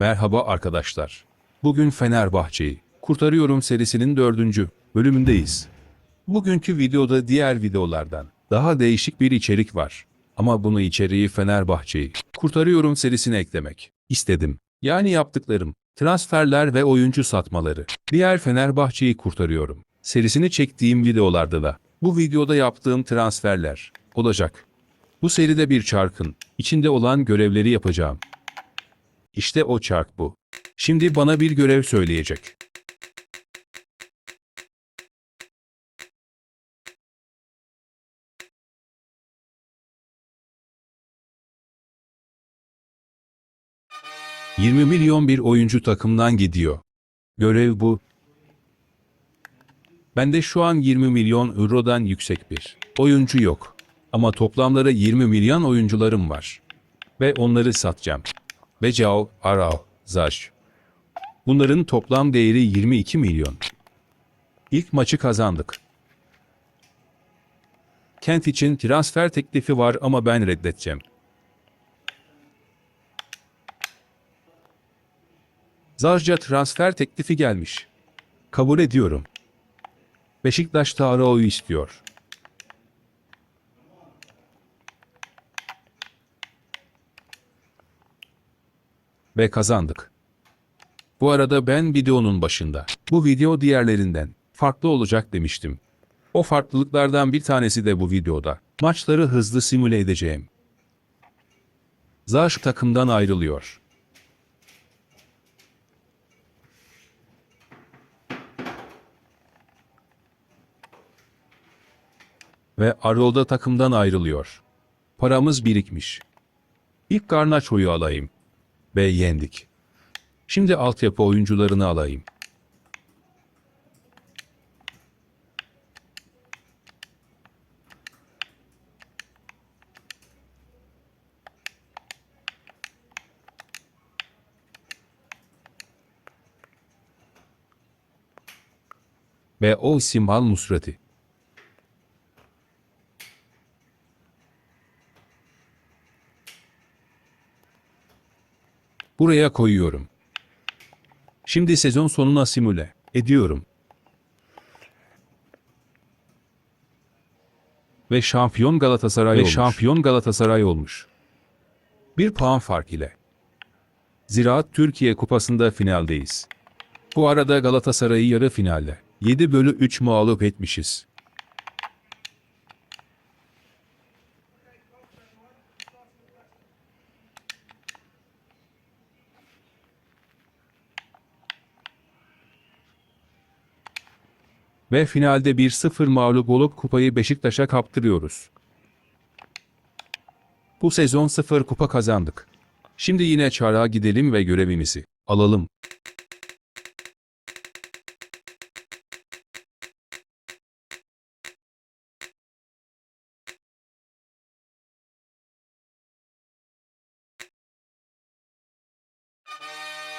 Merhaba arkadaşlar. Bugün Fenerbahçe'yi Kurtarıyorum serisinin dördüncü bölümündeyiz. Bugünkü videoda diğer videolardan daha değişik bir içerik var. Ama bunu içeriği Fenerbahçe'yi Kurtarıyorum serisine eklemek istedim. Yani yaptıklarım, transferler ve oyuncu satmaları. Diğer Fenerbahçe'yi kurtarıyorum. Serisini çektiğim videolarda da bu videoda yaptığım transferler olacak. Bu seride bir çarkın içinde olan görevleri yapacağım. İşte o çark bu. Şimdi bana bir görev söyleyecek. ...20 milyon bir oyuncu takımdan gidiyor. Görev bu. Bende şu an 20 milyon eurodan yüksek bir oyuncu yok. Ama toplamları 20 milyon oyuncularım var. Ve onları satacağım. Becao, Arao, Zaj. Bunların toplam değeri 22 milyon. İlk maçı kazandık. Kent için transfer teklifi var ama ben reddedeceğim. Zajca transfer teklifi gelmiş. Kabul ediyorum. Beşiktaş da Arao'yu istiyor. Ve kazandık. Bu arada ben videonun başında bu video diğerlerinden farklı olacak demiştim. O farklılıklardan bir tanesi de bu videoda. Maçları hızlı simüle edeceğim. Zaş takımdan ayrılıyor. Ve Arolda takımdan ayrılıyor. Paramız birikmiş. İlk Garnaço'yu alayım. Ve yendik. Şimdi altyapı oyuncularını alayım. Ve o Simal Nusrati. Buraya koyuyorum. Şimdi sezon sonuna simüle ediyorum. Ve şampiyon Galatasaray Ve olmuş. şampiyon Galatasaray olmuş. Bir puan fark ile. Ziraat Türkiye Kupası'nda finaldeyiz. Bu arada Galatasaray'ı yarı finalde 7 bölü 3 mağlup etmişiz. Ve finalde 1-0 mağlup olup kupayı Beşiktaş'a kaptırıyoruz. Bu sezon 0 kupa kazandık. Şimdi yine çarağa gidelim ve görevimizi alalım.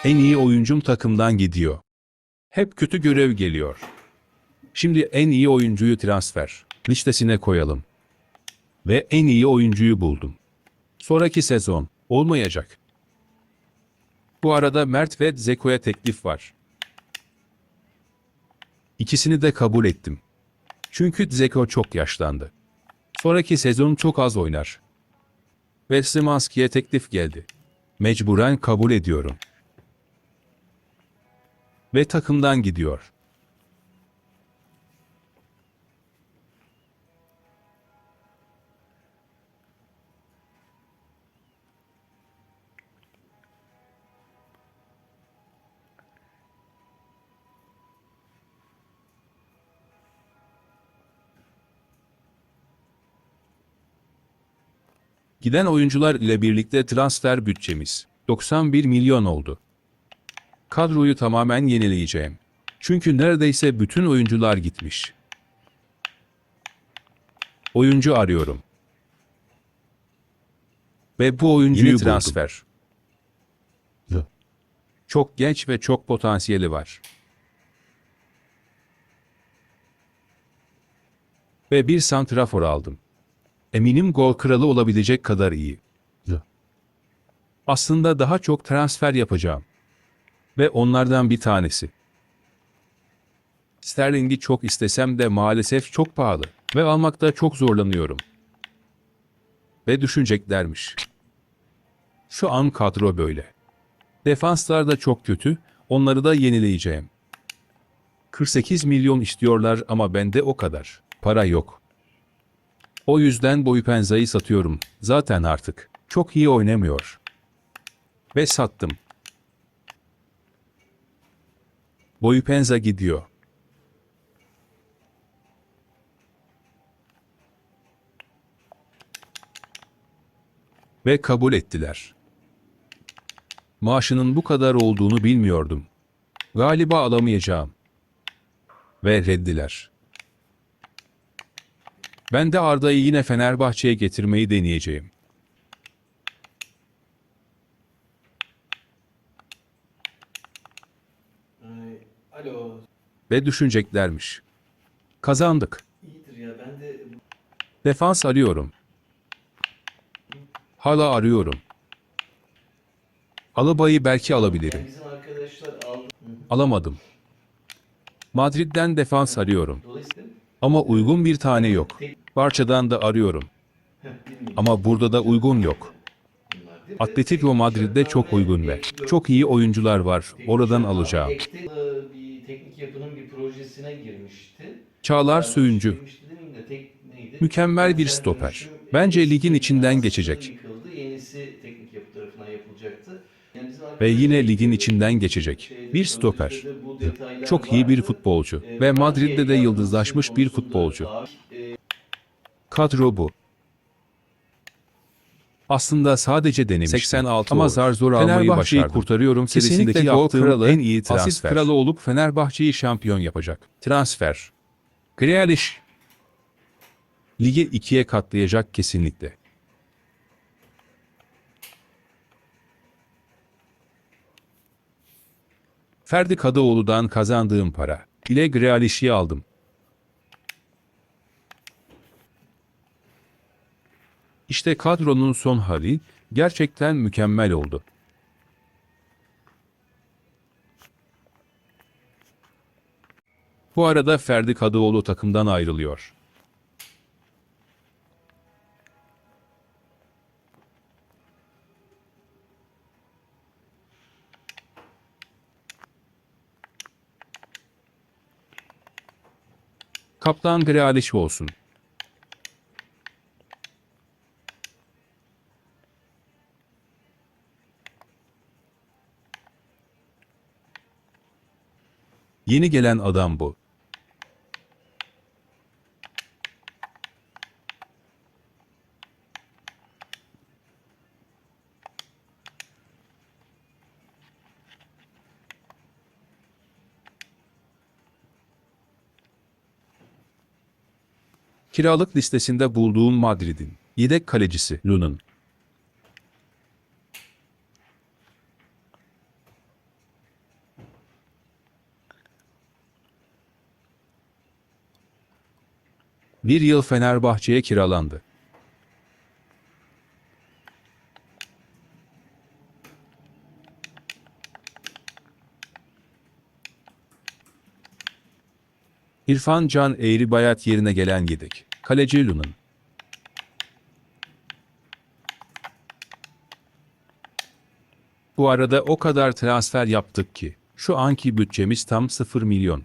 En iyi oyuncum takımdan gidiyor. Hep kötü görev geliyor. Şimdi en iyi oyuncuyu transfer listesine koyalım. Ve en iyi oyuncuyu buldum. Sonraki sezon olmayacak. Bu arada Mert ve Zeko'ya teklif var. İkisini de kabul ettim. Çünkü Zeko çok yaşlandı. Sonraki sezon çok az oynar. Ve Szymanski'ye teklif geldi. Mecburen kabul ediyorum. Ve takımdan gidiyor. Giden oyuncular ile birlikte transfer bütçemiz 91 milyon oldu. Kadroyu tamamen yenileyeceğim. Çünkü neredeyse bütün oyuncular gitmiş. Oyuncu arıyorum. Ve bu oyuncuyu Yeni transfer. Çok genç ve çok potansiyeli var. Ve bir santrafor aldım. Eminim gol kralı olabilecek kadar iyi. Aslında daha çok transfer yapacağım. Ve onlardan bir tanesi. Sterling'i çok istesem de maalesef çok pahalı ve almakta çok zorlanıyorum. Ve düşüneceklermiş. Şu an kadro böyle. Defanslar da çok kötü, onları da yenileyeceğim. 48 milyon istiyorlar ama bende o kadar. Para yok. O yüzden Boypenza'yı satıyorum. Zaten artık. Çok iyi oynamıyor. Ve sattım. Boypenza gidiyor. Ve kabul ettiler. Maaşının bu kadar olduğunu bilmiyordum. Galiba alamayacağım. Ve reddiler. Ben de Arda'yı yine Fenerbahçe'ye getirmeyi deneyeceğim. Alo. Ve düşüneceklermiş. Kazandık. İyidir ya ben de Defans arıyorum. Hala arıyorum. Alabayı belki alabilirim. yani bizim arkadaşlar aldı. Alamadım. Madrid'den defans arıyorum. Dolayısıyla Ama uygun bir tane yok. Barça'dan da arıyorum. Ama burada da uygun yok. Atletico Madrid'de çok uygun ve çok iyi oyuncular var. Oradan alacağım. Çağlar Söyüncü. Mükemmel bir stoper. Bence ligin içinden geçecek. Ve yine ligin içinden geçecek. Bir stoper. Çok iyi bir futbolcu. Ve Madrid'de de yıldızlaşmış bir futbolcu. Kadro bu. Aslında sadece denemiştim. 86 ama zar zor almayı Fenerbahçe'yi başardım. kurtarıyorum serisindeki yaptığım kralı, en iyi transfer. asist kralı olup Fenerbahçe'yi şampiyon yapacak. Transfer. Grealish. Ligi ikiye katlayacak kesinlikle. Ferdi Kadıoğlu'dan kazandığım para ile Grealish'i aldım. İşte kadronun son hali gerçekten mükemmel oldu. Bu arada Ferdi Kadıoğlu takımdan ayrılıyor. Kaptan Grealish olsun. Yeni gelen adam bu. Kiralık listesinde bulduğum Madrid'in yedek kalecisi Lun'un. Bir yıl Fenerbahçe'ye kiralandı. İrfan Can Eğribayat yerine gelen yedek. Kaleci Lun'un. Bu arada o kadar transfer yaptık ki şu anki bütçemiz tam 0 milyon.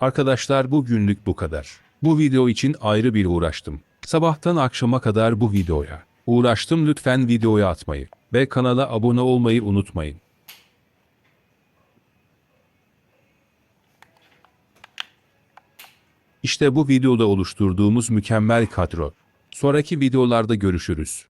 Arkadaşlar bugünlük bu kadar. Bu video için ayrı bir uğraştım. Sabahtan akşama kadar bu videoya. Uğraştım lütfen videoya atmayı ve kanala abone olmayı unutmayın. İşte bu videoda oluşturduğumuz mükemmel kadro. Sonraki videolarda görüşürüz.